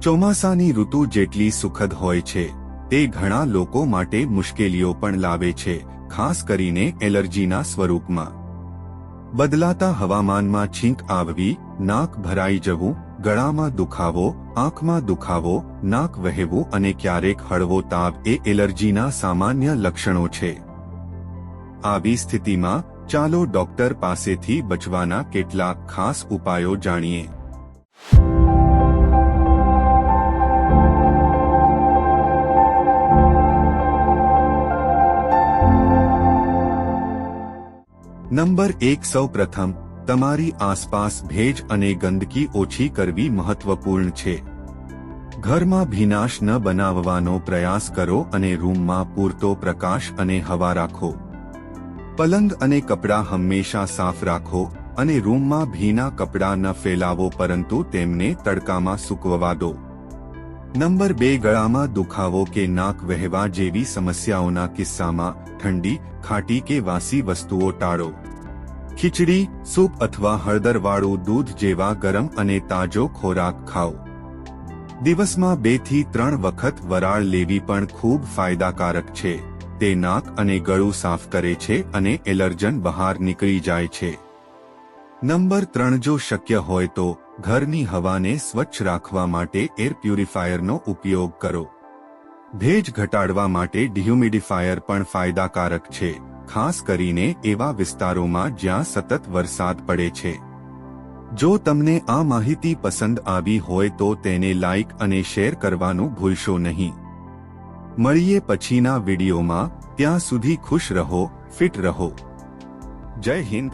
ચોમાસાની ઋતુ જેટલી સુખદ હોય છે, તે ઘણા લોકો માટે મુશ્કેલીઓ પણ લાવે છે, ખાસ કરીને એલર્જીના સ્વરૂપમાં. બદલાતા હવામાનમાં છીંક આવવી, નાક ભરાઈ જવું, ગળામાં દુખાવો, આંખમાં દુખાવો, નાક વહેવું અને ક્યારેક હળવો તાવ એ એલર્જીના સામાન્ય લક્ષણો છે. આવી સ્થિતિમાં ચાલો ડોક્ટર પાસેથી બચવાના કેટલાક ખાસ ઉપાયો જાણીએ. નંબર એક સૌ પ્રથમ તમારી આસપાસ ભેજ અને ગંદકી ઓછી કરવી મહત્વપૂર્ણ છે. ઘરમાં ભીનાશ ન બનાવવાનો પ્રયાસ કરો અને રૂમમાં પૂરતો પ્રકાશ અને હવા રાખો. પલંગ અને કપડાં હંમેશા સાફ રાખો અને રૂમમાં ભીના કપડાં ન ફેલાવો પરંતુ તેમને તડકામાં સૂકવવા દો. નંબર બે ગળામાં દુખાવો કે નાક વહેવા જેવી સમસ્યાઓના કિસ્સામાં ઠંડી, ખાટી કે વાસી વસ્તુઓ ટાળો. ખીચડી, સૂપ અથવા હળદરવાળું દૂધ જેવા ગરમ અને તાજો ખોરાક ખાઓ. દિવસમાં બેથી ત્રણ વખત વરાળ લેવી પણ ખૂબ ફાયદાકારક છે. તે નાક અને ગળું સાફ કરે છે અને એલર્જન બહાર નીકળી જાય છે. નંબર ત્રણ, જો શક્ય હોય તો ઘરની હવાને સ્વચ્છ રાખવા માટે એર પ્યુરિફાયરનો ઉપયોગ કરો. ભેજ ઘટાડવા માટે ડિહ્યુમિડિફાયર પણ ફાયદાકારક છે. ખાસ કરીને એવા વિસ્તારોમાં જ્યાં સતત વરસાદ પડે છે. જો તમને આ માહિતી પસંદ આવી હોય તો તેને લાઇક અને શેર કરવાનું ભૂલશો નહીં. મળીએ પછીના વિડીયોમાં, ત્યાં સુધી ખુશ રહો, ફિટ રહો. જય હિન્દ.